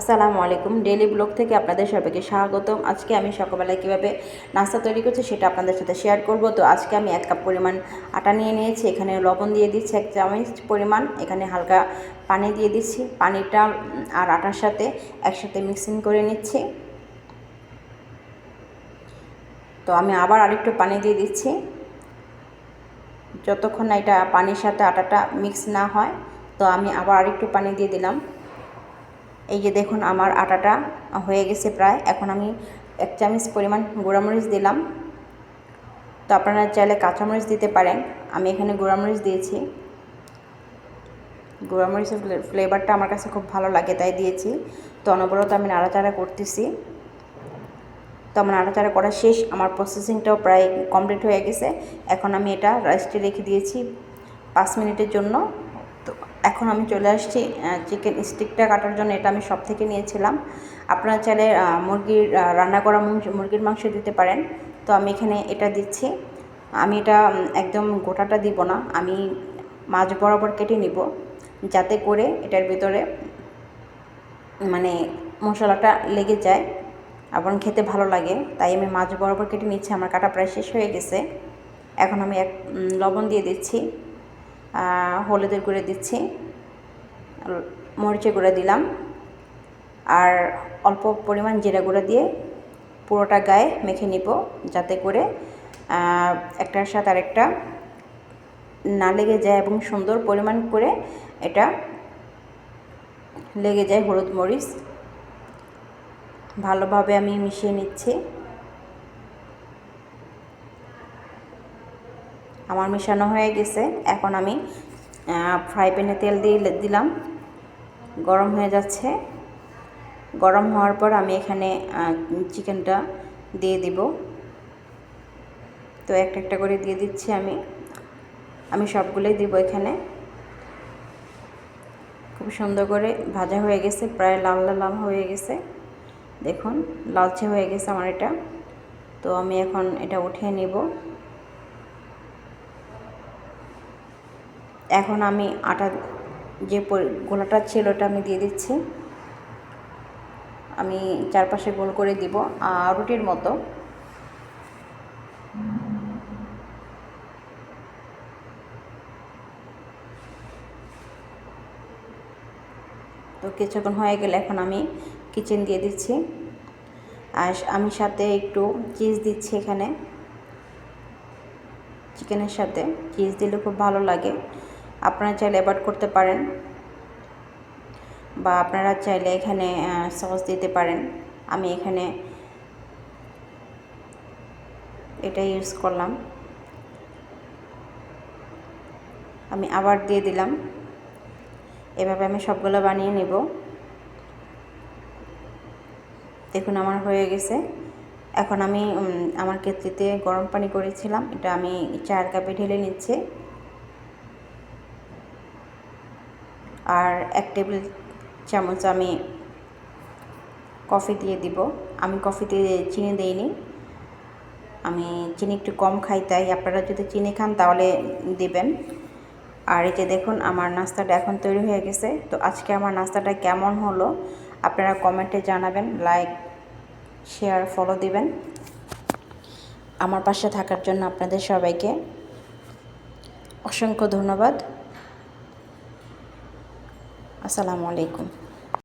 আসসালামু আলাইকুম। Daily blog থেকে আপনাদের সবাইকে স্বাগতম। আজকে আমি সকালবেলায় কীভাবে নাস্তা তৈরি করছি সেটা আপনাদের সাথে শেয়ার করব। তো আজকে আমি এক কাপ পরিমাণ আটা নিয়ে নিয়েছি। এখানে লবণ দিয়ে দিচ্ছি এক চামচ পরিমাণ। এখানে হালকা পানি দিয়ে দিচ্ছি। পানিটা আর আটার সাথে একসাথে মিক্সিং করে নিচ্ছি। তো আমি আবার আরেকটু পানি দিয়ে দিচ্ছি। যতক্ষণ না এটা পানির সাথে আটাটা মিক্স না হয়, তো আমি আবার আরেকটু পানি দিয়ে দিলাম। এই যে দেখুন আমার আটাটা হয়ে গেছে প্রায়। এখন আমি এক চামচ পরিমাণ গুঁড়ামরিচ দিলাম। তো আপনারা চাইলে কাঁচামরিচ দিতে পারেন। আমি এখানে গুঁড়ামরিচ দিয়েছি। গুঁড়ামরিচের ফ্লেভারটা আমার কাছে খুব ভালো লাগে, তাই দিয়েছি। তো অনবরত আমি নাড়াচাড়া করতেছি। তো আমার নাড়াচাড়া করা শেষ। আমার প্রসেসিংটাও প্রায় কমপ্লিট হয়ে গেছে। এখন আমি এটা রাইসটি রেখে দিয়েছি পাঁচ মিনিটের জন্য। এখন আমি চলে আসছি চিকেন স্টিকটা কাটার জন্য, এটা আমি সব থেকে নিয়েছিলাম। আপনারা চাইলে মুরগির রান্না করা মুরগির মাংস দিতে পারেন। তো আমি এখানে এটা দিচ্ছি। আমি এটা একদম গোটাটা দিব না, আমি মাছ বরাবর কেটে নিব, যাতে করে এটার ভিতরে মানে মশলাটা লেগে যায় এবং খেতে ভালো লাগে। তাই আমি মাছ বরাবর কেটে নিচ্ছি, আমার কাটা প্রায় শেষ হয়ে গেছে। এখন আমি এক লবণ দিয়ে দিচ্ছি। হলুদের গুঁড়ে দিচ্ছি মরিচের গুঁড়ো দিলাম, আর অল্প পরিমাণ জিরা গুঁড়ো দিয়ে পুরোটা গায়ে মেখে নিব যাতে করে একটার সাথে আরেকটা না লেগে যায় এবং সুন্দর পরিমাণ করে এটা লেগে যায় হলুদ মরিচ। ভালোভাবে আমি মিশিয়ে নিচ্ছি। আমার মেশানো হয়ে গেছে। এখন আমি ফ্রাই প্যানে তেল দিয়ে দিলাম। গরম হয়ে যাচ্ছে। গরম হওয়ার পর আমি এখানে চিকেনটা দিয়ে দিব। তো একটা একটা করে দিয়ে দিচ্ছি আমি। আমি সবগুলোই দিব এখানে। খুব সুন্দর করে ভাজা হয়ে গেছে, প্রায় লাল লাল হয়ে গেছে। দেখুন, লালচে হয়ে গেছে আমার এটা। তো আমি এখন এটা উঠিয়ে নেব। এখন আমি আটা যে গোলাটা ছিল ওটা আমি দিয়ে দিচ্ছি। আমি চারপাশে গোল করে দিব আর রুটির মতো। তো কিছুক্ষণ হয়ে গেলে এখন আমি কিচেন দিয়ে দিচ্ছি। আর আমি সাথে একটু চিজ দিচ্ছি এখানে। চিকেনের সাথে। চিজ দিলে খুব ভালো লাগে। আপনারা চাইলে অ্যাভয়েড করতে পারেন বা আপনারা চাইলে এখানে সস দিতে পারেন। আমি এখানে এটা ইউজ করলাম। আমি আবার দিয়ে দিলাম। এভাবে আমি সবগুলো বানিয়ে নেব। দেখুন, আমার হয়ে গেছে। এখন আমি আমার কেতলিতে গরম পানি করেছিলাম। এটা আমি চার কাপে ঢেলে নিচ্ছি। আর এক টেবিল চামচ আমি কফি দিয়ে দিব। আমি কফিতে চিনি দিইনি। আমি চিনি একটু কম খাই, তাই আপনারা যদি চিনি খান তাহলে দিবেন। আর এই যে দেখুন, আমার নাস্তাটা এখন তৈরি হয়ে গেছে। তো আজকে আমার নাস্তাটা কেমন হলো আপনারা কমেন্টে জানাবেন, লাইক, শেয়ার, ফলো দিবেন। আমার পাশে থাকার জন্য আপনাদের সবাইকে অসংখ্য ধন্যবাদ। আসসালামু আলাইকুম।